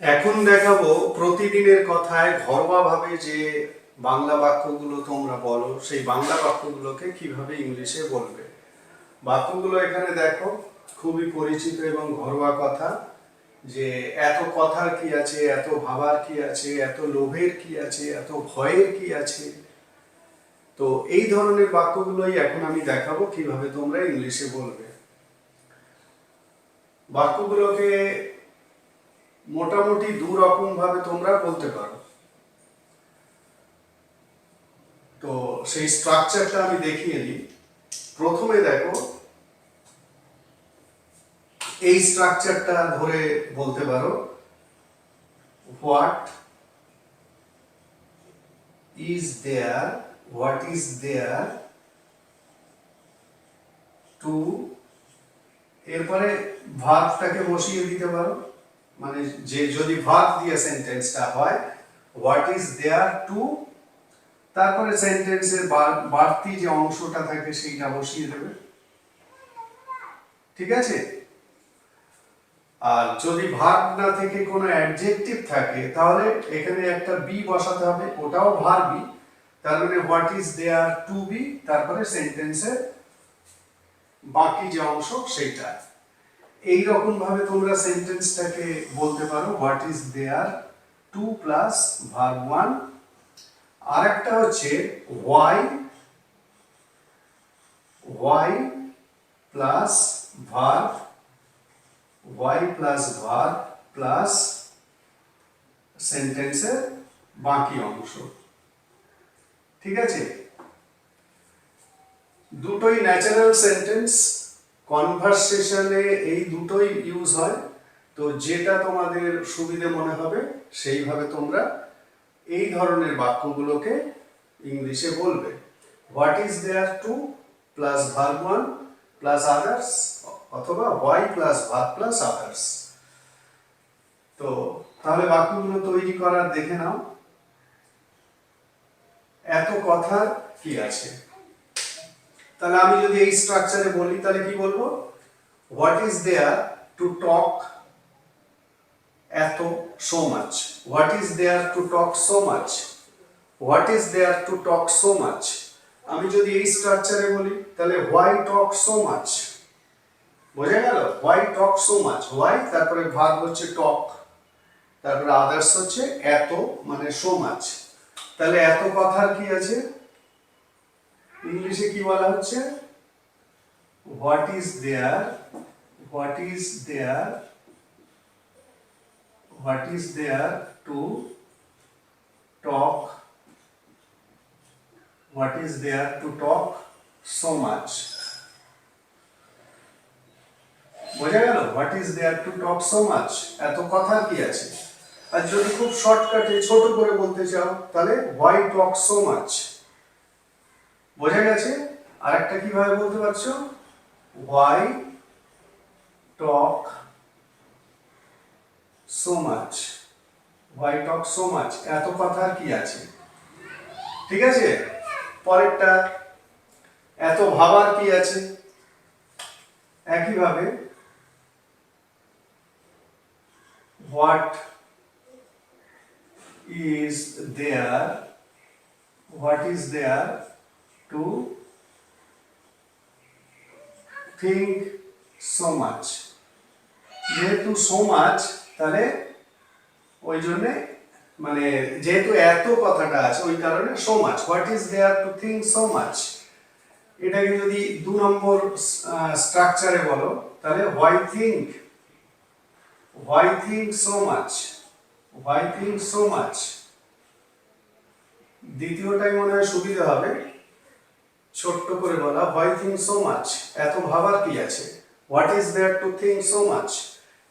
এখন দেখাবো প্রতিদিনের কথায় ঘরোয়াভাবে যে বাংলা বাক্যগুলো তোমরা বলো, সেই বাংলা বাক্যগুলোকে কীভাবে ইংলিশে বলবে। বাক্যগুলো এখানে দেখো, খুবই পরিচিত এবং ঘরোয়া কথা, যে এত কথার কি আছে, এত ভাবার কি আছে, এত লোভের কি আছে, এত ভয়ের কি আছে। তো এই ধরনের বাক্যগুলোই এখন আমি দেখাবো কীভাবে তোমরা ইংলিশে বলবে। বাক্যগুলোকে মোটামুটি দু রকম ভাবে তোমরা বলতে পারো। তো সেই স্ট্রাকচারটা আমি দেখিয়ে দিই। প্রথমে দেখো, এই স্ট্রাকচারটা ধরে বলতে পারো what is there what is there to এরপরে ভাতটাকে বসিয়ে দিতে পারো। মানে যে যদি ভার্ব দিয়ে সেন্টেন্সটা হয় হোয়াট ইজ দেয়ার টু তারপরে সেন্টেন্সের বাড়তি যে অংশটা থাকে সেইটা বসিয়ে দেবে। ঠিক আছে? আর যদি ভার্ব না থেকে কোনো অ্যাডজেক্টিভ থাকে, তাহলে এখানে একটা বি বসাতে হবে, ওটাও ভার্বই তার মানে what is there to be তারপরে সেন্টেন্সের বাকি যে অংশ, সেইটা। এই রকম ভাবে তোমরা সেন্টেন্সটাকে বলতে পারো what is there to plus verb one আর একটা হচ্ছে why why plus verb why plus verb plus সেন্টেন্সের বাকি অংশ। ঠিক আছে? দুটোই ন্যাচারাল সেন্টেন্স কনভারসেশনে এই দুটোই ইউজ হয়। তো যেটা তোমাদের সুবিধে মনে হবে, সেইভাবে তোমরা এই ধরনের বাক্যগুলোকে ইংলিশে বলবে। What is there to plus verb one plus others অথবা why plus verb plus others তো তাহলে বাক্যগুলো তৈরি করার দেখে নাও। এত কথা কি আছে? তাহলে আমি যদি এই স্ট্রাকচারে বলি, তাহলে কি বলব? What is there to talk এত so much what is there to talk so much what is there to talk so much আমি যদি এই স্ট্রাকচারে বলি, তাহলে হোয়াই টক সো মাচ বোঝা গেল? Why talk so much why তারপরে ভাগ হচ্ছে টক তারপরে আদার্স হচ্ছে এত মানে সো মাচ তাহলে এত কথার কি আছে? ইংলিশে কি বলা হচ্ছে? What is there what is there what is there to talk what is there to talk so much বোঝা গেল? What is there to talk so much এত কথা কি আছে? আর যদি খুব শর্টকাটে ছোট করে বলতে চাও, তাহলে হোয়াই টক সো মাচ বোঝা গেছে? আর একটা কীভাবে বলতে পারছ? Why talk so much why talk so much এত কথা কি আছে? ঠিক আছে? পরেরটা, এত ভাবার কি আছে? একইভাবে what is there what is there to think so much যেহেতু সো মাচ তাহলে ওই জন্যে মানে যেহেতু এত কথাটা আছে, ওই কারণে so much what is there to think so much এটাকে যদি দু নম্বর স্ট্রাকচারে বলো, তাহলে why think why think so much why think so much দ্বিতীয়টাই মনে হয় সুবিধা হবে। ছোট্ট করে বলা হোয়াই থিঙ্ক সো মাচ এত ভাবার কি আছে? What is there to think so much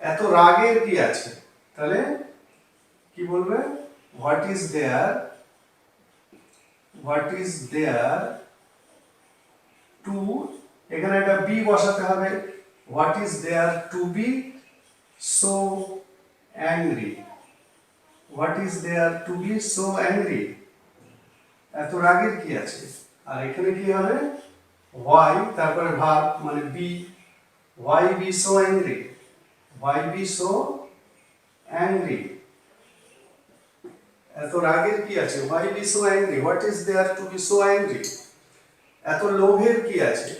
এত রাগের কি আছে? তাহলে কি বলবে? What is there what is there to এখানে একটা বি বসাতে হবে। What is there to be so angry what is there to be so angry এত রাগের কি আছে? আর এখানে কি হবে? হোয়াই তারপরে ভাব মানে be why be so angry why be so angry এত রাগের কি আছে? Why be so angry what is there to be so angry এত লোভের কি আছে?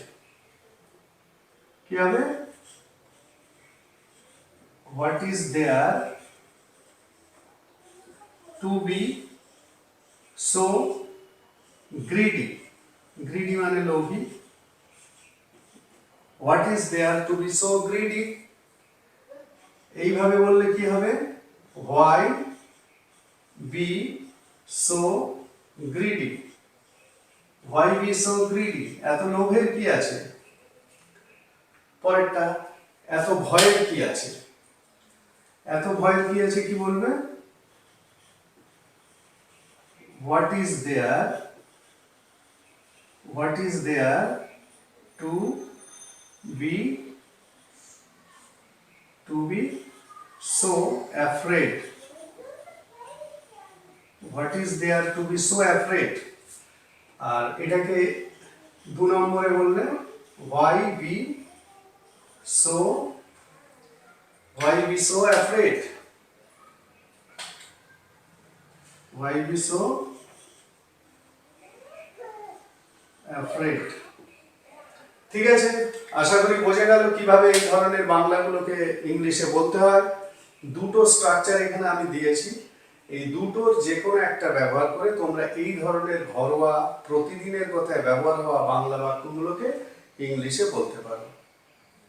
কি হবে? What is there to be so greedy greedy মানে লোভী। What is there to be so greedy এইভাবে বললে কি হবে? Why be so greedy why be so greedy এত লোভের কি আছে? পরেরটা, এত ভয়ের কি আছে? এত ভয়ের কি আছে কি বলবে? What is there what is there to be to be so afraid what is there to be so afraid আর এটাকে দু নম্বরে বললে why be so why be so afraid why be so afraid ঠিক আছে? আশা করি বোঝা গেল কীভাবে এই ধরনের বাংলাগুলোকে ইংলিশে বলতে হয়। দুটো স্ট্রাকচার এখানে আমি দিয়েছি। এই দুটোর যে কোনো একটা ব্যবহার করে তোমরা এই ধরনের ঘরোয়া প্রতিদিনের কথায় ব্যবহার হওয়া বাংলা বাক্যগুলোকে ইংলিশে বলতে পারো।